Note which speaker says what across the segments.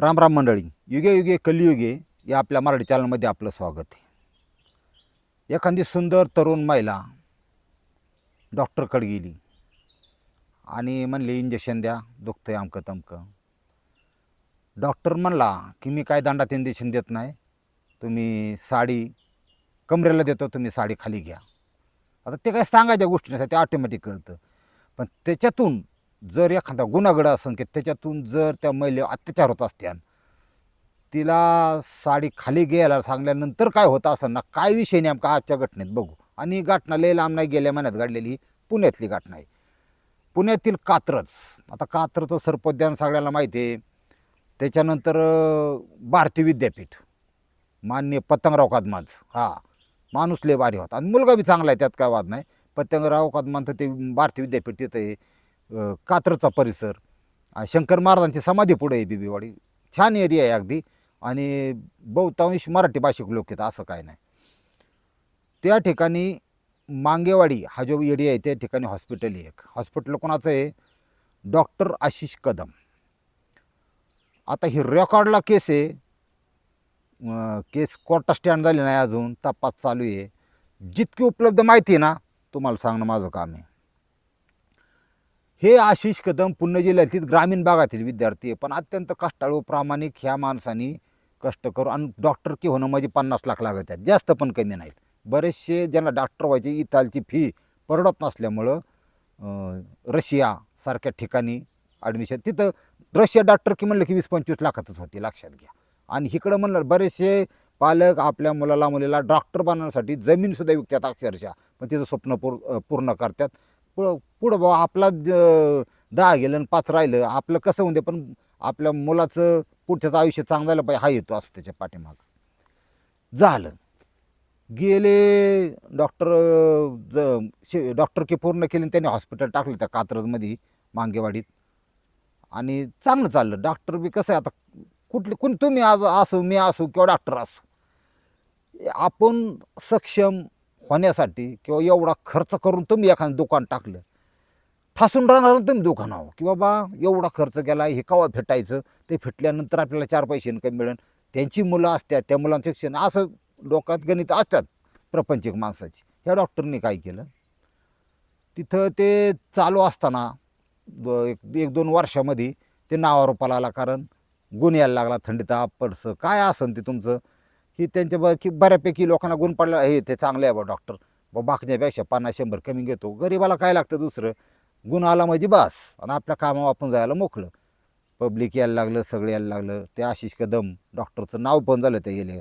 Speaker 1: राम राम मंडळी. युगे युगे कलियुगे या आपल्या मराठी चॅनलमध्ये आपलं स्वागत आहे. एखादी सुंदर तरुण महिला डॉक्टरकडे गेली आणि म्हणले इंजेक्शन द्या दुखतंय अमकं तमकं. डॉक्टर म्हणला की मी काय दंडात इंजेक्शन देत नाही. तुम्ही साडी कमरेला देतो तुम्ही साडी खाली घ्या. आता ते काय सांगायच्या गोष्टी नसतात ते ऑटोमॅटिक कळतं. पण त्याच्यातून जर एखादा गुन्हागड असेल की त्याच्यातून जर त्या महिलेवर अत्याचार होत असत्यान तिला साडी खाली घ्यायला सांगल्यानंतर काय होतं असं ना काय विषय नेमका आजच्या घटनेत बघू. आणि ही घटना लय लांब नाही गेल्या महिन्यात घडलेली ही पुण्यातली घटना आहे. पुण्यातील कात्रज आता कात्रचं सर्पोद्यान सगळ्याला माहिती आहे. त्याच्यानंतर भारती विद्यापीठ मान्य पतंगराव कदमांच. हा माणूस लय भारी होता. आणि मुलगा बी चांगला आहे त्यात काय वाद नाही. पतंगराव कादमांचं ते भारती विद्यापीठ तिथं कात्रचा परिसर. शंकर महाराजांची समाधी पुढे आहे बिबीवाडी. छान एरिया आहे अगदी. आणि बहुतांश मराठी भाषिक लोक आहेत असं काय नाही. त्या ठिकाणी मांगेवाडी हा जो एरिया आहे त्या ठिकाणी हॉस्पिटल आहे एक. हॉस्पिटल कोणाचं आहे? डॉक्टर आशिष कदम. आता ही रेकॉर्डला केस आहे. केस कोर्टा स्टँड झाली नाही अजून. तपास चालू आहे. जितकी उपलब्ध माहिती आहे ना तुम्हाला सांगणं माझं काम आहे. हे आशिष कदम पुणे जिल्ह्यातील ग्रामीण भागातील विद्यार्थी आहे. पण अत्यंत कष्टाळू प्रामाणिक ह्या माणसानी कष्ट करू आणि डॉक्टर की होणं म्हणजे पन्नास लाख लागत आहेत. जास्त पण कमी नाहीत. बरेचसे ज्यांना डॉक्टर व्हायचे इथालची फी परवडत नसल्यामुळं रशिया सारख्या ठिकाणी ॲडमिशन तिथं रशिया डॉक्टर की म्हणलं की वीस पंचवीस लाखातच होती लक्षात घ्या. आणि इकडं म्हणलं बरेचसे पालक आपल्या मुलाला मुलीला डॉक्टर बनवण्यासाठी जमीनसुद्धा विकतात अक्षरशः. पण तिचं स्वप्न पूर पूर्ण करतात. पुढं पुढं भाऊ आपला द दहा गेलं आणि पाच राहिलं आपलं कसं होऊन दे पण आपल्या मुलाचं पुढच्याचं आयुष्य चांगलं झालं पाहिजे हा येतो असतो त्याच्या पाठीमाग. झालं. गेले डॉक्टर ज डॉक्टर की पूर्ण केले आणि त्यांनी हॉस्पिटल टाकलं त्या कात्रजमध्ये मांगेवाडीत. आणि चांगलं चाललं. डॉक्टर बी कसं आहे आता कुठले कोण तुम्ही आज असू मी असू किंवा डॉक्टर असू आपण सक्षम होण्यासाठी किंवा एवढा खर्च करून तुम्ही एखादं दुकान टाकलं ठासून राहणार तुम्ही तुम्ही आहो की बाबा एवढा खर्च केला हे कवा भेटायचं? ते फिटल्यानंतर आपल्याला चार पैसे इन्कम मिळेल. त्यांची मुलं असतात त्या मुलांचं शिक्षण असं डोक्यात गणित असतात प्रपंचिक माणसाची. ह्या डॉक्टरनी काय केलं? तिथं ते चालू असताना द- एक एक दोन वर्षामध्ये ते नावारोपाला आला. कारण गुण यायला लागला थंडी ताप पडसं काय असन ते तुमचं? की त्यांच्या ब की बऱ्यापैकी लोकांना गुण पडला हे ते चांगले आहे बा डॉक्टर बा बाकण्यापेक्षा पन्नास शंभर कमी घेतो. गरीबाला काय लागतं दुसरं? गुण आला म्हणजे बस. आणि आपल्या कामावर आपण जायला मोकलं पब्लिक यायला लागलं सगळं यायला लागलं. ते आशिष कदम डॉक्टरचं नाव पण झालं ते गेले.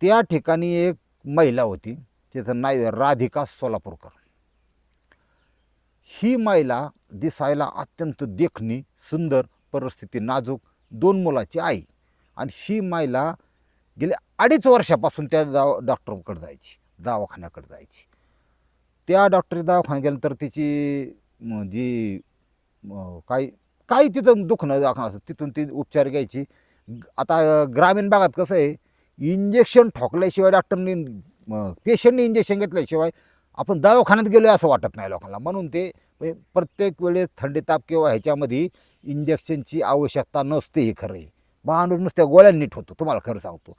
Speaker 1: त्या ठिकाणी एक महिला होती. तिचं नाव आहे राधिका सोलापूरकर. ही महिला दिसायला अत्यंत देखणी सुंदर परिस्थिती नाजूक दोन मुलाची आई. आणि ही महिला गेल्या अडीच वर्षापासून त्या दाव डॉक्टरकडे जायची दवाखान्याकडे जायची. त्या डॉक्टरच्या दवाखान्यात गेल्यानंतर तिची जी काही काही तिथं दुखणं दाखवणं असं तिथून ती उपचार घ्यायची. आता ग्रामीण भागात कसं आहे इंजेक्शन ठोकल्याशिवाय डॉक्टरनी पेशंटने इंजेक्शन घेतल्याशिवाय आपण दवाखान्यात गेलो असं वाटत नाही लोकांना. म्हणून ते म्हणजे प्रत्येक वेळेस थंडी ताप किंवा ह्याच्यामध्ये इंजेक्शनची आवश्यकता नसते हे खरं आहे. माणूस नुसत्या गोळ्या नीट होतो तुम्हाला खरं सांगतो.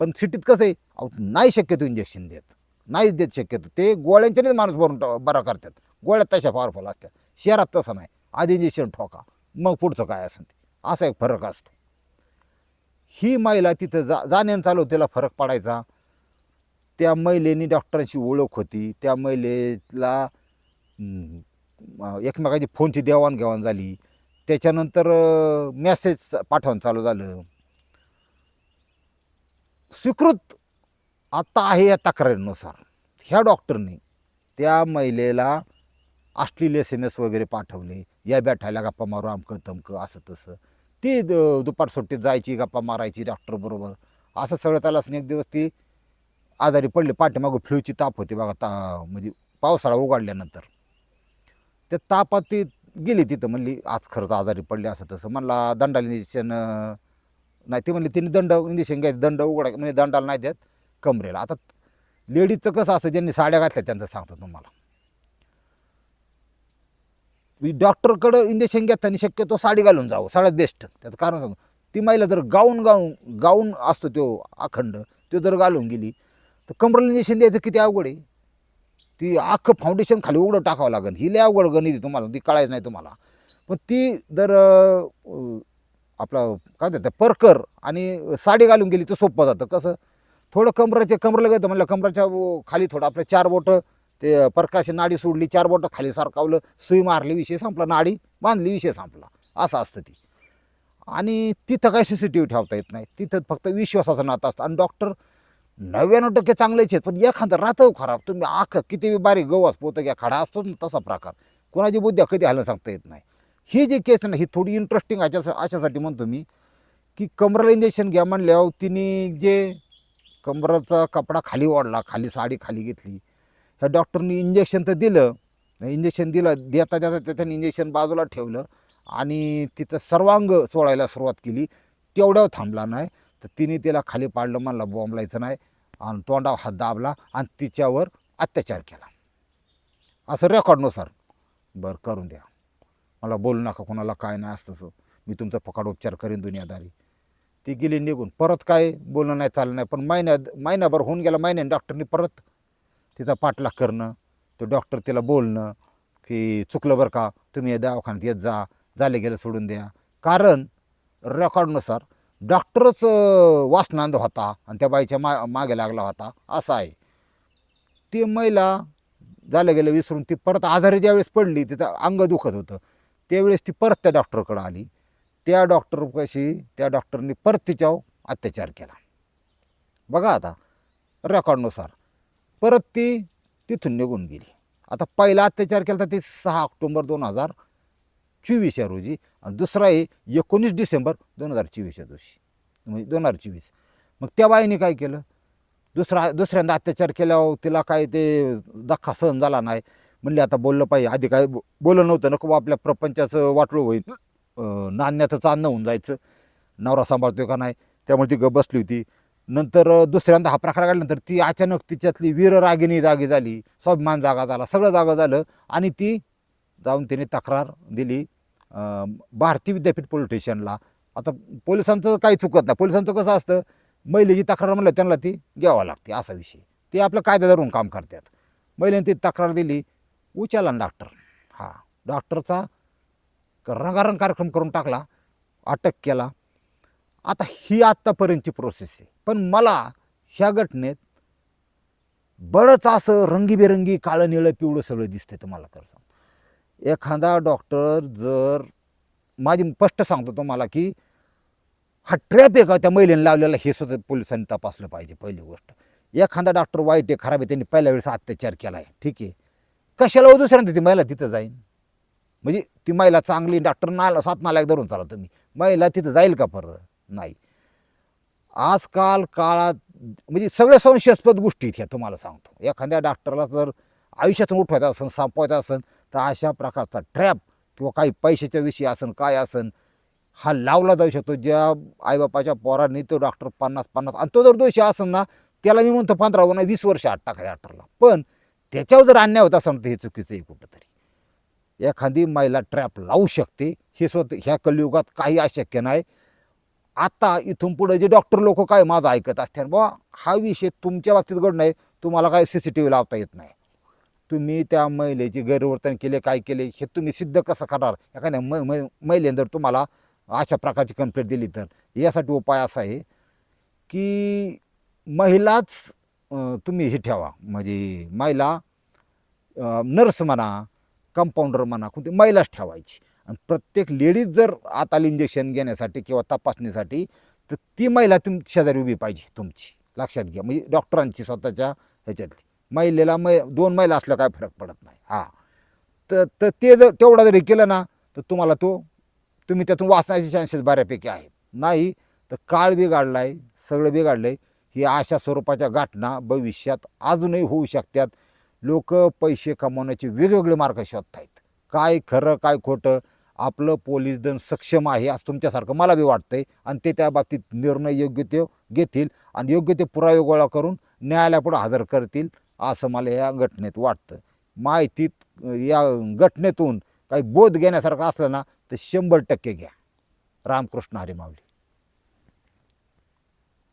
Speaker 1: पण सिटीत कसं आहे अहो, नाही शक्यतो इंजेक्शन देत. नाहीच देत शक्यतो. ते गोळ्यांच्यानेच माणूस भरून बरा करतात. गोळ्या तशा पॉवरफुल असतात. शहरात तसं नाही. आधी इंजेक्शन ठोका. मग पुढचं काय असं ते. असा एक फरक असतो. ही महिला तिथं जा जाण्यानं चालू तिला फरक पडायचा. त्या महिलेनी डॉक्टरांची ओळख होती. त्या महिलेला एकमेकाची फोनची देवाणघेवाण झाली. त्याच्यानंतर मेसेज पाठवणं चालू झालं. स्वीकृत आत्ता आहे या तक्रारीनुसार. ह्या डॉक्टरने त्या महिलेला अश्लील एस एम एस वगैरे पाठवले. या बॅठायला गप्पा मारू अमकं तमकं असं तसं. ती द- दुपार सुट्टीत जायची गप्पा मारायची डॉक्टरबरोबर असं सगळं त्याला असं एक दिवस ती आजारी पडले. पाठीमागं फ्लूची ताप होती बघा ता म्हणजे पावसाळा उघडल्यानंतर. त्या तापात ती गेली तिथं म्हणली आज खरंच आजारी पडली असं तसं. म्हणला दंडाला इंजेक्शन नाही ती म्हणली तिने दंड इंजेक्शन घ्यायचं दंड उघडा म्हणजे दंडाला नाही देत कमरेला. आता लेडीजचं कसं असं ज्यांनी साड्या घातल्या त्यांचं सांगतो तुम्हाला. डॉक्टरकडं इंजेक्शन घेताना शक्यतो साडी घालून जावं सगळ्यात बेस्ट त्याचं कारण सांगतो. ती महिला जर गाऊन गाऊन गाऊन असतो तो अखंड तो जर घालून गेली तर कमरेला इंजेक्शन द्यायचं किती अवघड आहे? ती अख्खं फाउंडेशन खाली उघडं टाकावं लागेल. ही लय अवघड गणित आहे तुम्हाला ती कळायचं नाही तुम्हाला. पण ती जर आपला काय म्हणतात परकर आणि साडी घालून गेली तर सोपं जातं. कसं? थोडं कमराचे कमरेला घेतं म्हणलं कमराच्या खाली थोडं आपलं चार बोटं ते परकाशी नाडी सोडली चार बोटं खाली सारखावलं सुई मारली विषय संपला नाडी बांधली विषय संपला. असं असतं ती. आणि तिथं काय सी सी टी व्ही ठेवता येत नाही. तिथं फक्त विश्वासाचं नातं असतं. आणि डॉक्टर नव्याण्णव टक्के चांगलेच आहेत पण एखादं राहतं खराब. तुम्ही आख किती बी बारीक गवस पोतं घ्या खडा असतो ना तसा प्रकार. कोणाची बुद्ध्या कधी हल्लं सांगता येत नाही. ही जी केस ना ही थोडी इंटरेस्टिंग अशा अशासाठी म्हणतो मी की कमरेला इंजेक्शन घ्या म्हणल्यावर तिने जे कमराचा कपडा खाली ओढला खाली साडी खाली घेतली ह्या डॉक्टरनी इंजेक्शन तर दिलं इंजेक्शन दिलं देता देता त्या- त्याने इंजेक्शन बाजूला ठेवलं आणि तिथं सर्वांग चोळायला सुरुवात केली. तेवढ्यावर थांबला नाही. तर तिने तिला खाली पाडलं म्हणला बॉम्बलायचं नाही. आणि तोंडावर हात दाबला आणि तिच्यावर अत्याचार केला. असं रेकॉर्डनुसार बरं करून द्या. मला बोलू नका कोणाला काय नाही असतं मी तुमचा फकाड उपचार करीन दुनियादारी. ती गेली निघून. परत काय बोलणं नाही चाललं नाही. पण महिन्यात महिन्याभर होऊन गेला महिन्याने डॉक्टरनी परत. तिचा पाठलाग करणं तो डॉक्टर तिला बोलणं की चुकलं बरं का तुम्ही या दवाखान्यात येत जा झाले गेलं सोडून द्या. कारण रेकॉर्डनुसार डॉक्टरच वासनांद होता आणि त्या बाईच्या मा मागे लागला होता. असं आहे. ती महिला झालं गेलं विसरून ती परत आजारी ज्यावेळेस पडली तिचं अंग दुखत होतं. त्यावेळेस ती परत त्या डॉक्टरकडं आली. त्या डॉक्टर कशी त्या डॉक्टरनी परत तिच्यावर अत्याचार केला. बघा आता रेकॉर्डनुसार. परत ती तिथून निघून गेली. आता पहिला अत्याचार केला तर ती सहा ऑक्टोंबर दोन हजार चोवीस या रोजी आणि दुसरा आहे एकोणीस डिसेंबर दोन हजार चोवीस या दिवशी. म्हणजे दोन हजार चोवीस. मग त्या बाईने काय केलं? दुसरा दुसऱ्यांदा अत्याचार केल्यावर तिला काय ते धक्का सहन झाला नाही. म्हणले आता बोललं पाहिजे. आधी काय बो- बोललं नव्हतं. नको आपल्या प्रपंचाचं वाटलं होईल. नाण्याचं चांदणं होऊन जायचं. नवरा सांभाळतोय का नाही? त्यामुळे ती ग बसली होती. नंतर दुसऱ्यांदा हा प्रकार घडल्यानंतर ती अचानक तिच्यातली वीर रागिनी जागी झाली. स्वाभिमान जागा झाला. सगळं जागा झालं आणि ती जाऊन त्याने तक्रार दिली. भारती विद्यापीठ पोलीस स्टेशनला. आता पोलिसांचं काही चुकत नाही. पोलिसांचं कसं असतं? महिलेची तक्रार म्हणलं त्यांना ती घ्यावं लागते असा विषय. ते आपलं कायदा धरून काम करतात. महिलेने ती तक्रार दिली. उचलला डॉक्टर. हा डॉक्टरचा रंगारंग कार्यक्रम करून टाकला. अटक केला. आता ही आत्तापर्यंतची प्रोसेस आहे. पण मला ह्या घटनेत बरंच असं रंगीबेरंगी काळं निळं पिवळं सगळं दिसतं तुम्हाला करतो एखादा डॉक्टर जर माझी स्पष्ट सांगतो तुम्हाला की हा ट्रॅप आहे त्या महिलेने लावलेला हे सुद्धा पोलिसांनी तपासलं पाहिजे पहिली गोष्ट. एखादा डॉक्टर वाईट आहे खराब आहे त्यांनी पहिल्या वेळेस अत्याचार केला आहे ठीक आहे. कशाला हो दुसऱ्यांदा ती महिला तिथं जाईन? म्हणजे ती महिला चांगली डॉक्टर नाला सात नालायक धरून चाला तुम्ही महिला तिथं जाईल का परत? नाही. आजकाल काळात म्हणजे सगळ्या संशयास्पद गोष्टी आहेत ह्या तुम्हाला सांगतो. एखाद्या डॉक्टरला जर आयुष्यातून उठवायचं असेल संपवायचं असेल तर अशा प्रकारचा ट्रॅप किंवा काही पैशाच्या विषयी असन काय असन हा लावला जाऊ शकतो. ज्या आईबापाच्या पोरांनी तो डॉक्टर पन्नास पन्नास आणि तो जर दोषी असेल ना त्याला मी म्हणतो पंधरा वना वीस वर्ष आठ टाकायचं डॉक्टरला पण त्याच्यावर जर अन्याय होत असेल तर हे चुकीचं आहे कुठंतरी. एखादी महिला ट्रॅप लावू शकते. हे स्वतः ह्या कलियुगात काही अशक्य नाही. आता इथून पुढे जे डॉक्टर लोक काय माझं ऐकत असतात बा हा विषय तुमच्या बाबतीत घडणं नाही तुम्हाला काय सी सी टी व्ही लावता येत नाही. तुम्ही त्या महिलेची गैरवर्तन केले काय केले हे तुम्ही सिद्ध कसं करणार? एखाद्या म म- महिलेने जर तुम्हाला अशा प्रकारची कंप्लेंट दिली तर? यासाठी उपाय असा आहे की महिलाच तुम्ही हे ठेवा. म्हणजे महिला नर्स म्हणा कंपाऊंडर म्हणा कोणती महिलाच ठेवायची. आणि प्रत्येक लेडीज जर आत आली इंजेक्शन घेण्यासाठी किंवा तपासणीसाठी तर ती महिला तुम शेजारी उभी पाहिजे तुमची. लक्षात घ्या. म्हणजे डॉक्टरांची स्वतःच्या ह्याच्यातली. महिलेला मै दोन महिला असल्या काय फरक पडत नाही. हां. तर तर ते जर तेवढा जरी केलं ना तर तुम्हाला तो तुम्ही त्यातून वाचण्याचे चान्सेस बऱ्यापैकी आहेत नाही तर काळ बिघाडला आहे सगळं बिघाडलं आहे ही अशा स्वरूपाच्या घटना भविष्यात अजूनही होऊ शकतात. लोक पैसे कमावण्याचे वेगवेगळे मार्ग शोधत आहेत काय खरं काय खोटं आपलं पोलीस दल सक्षम आहे असं तुमच्यासारखं मला बी वाटतंय. आणि ते त्या बाबतीत निर्णय योग्य ते घेतील आणि योग्य ते पुरावे गोळा करून न्यायालयापुढे हजर करतील. असं मला या घटनेत वाटतं. माहितीत या घटनेतून काही बोध घेण्यासारखं असलं ना तर शंभर टक्के घ्या. रामकृष्ण हरी माऊली.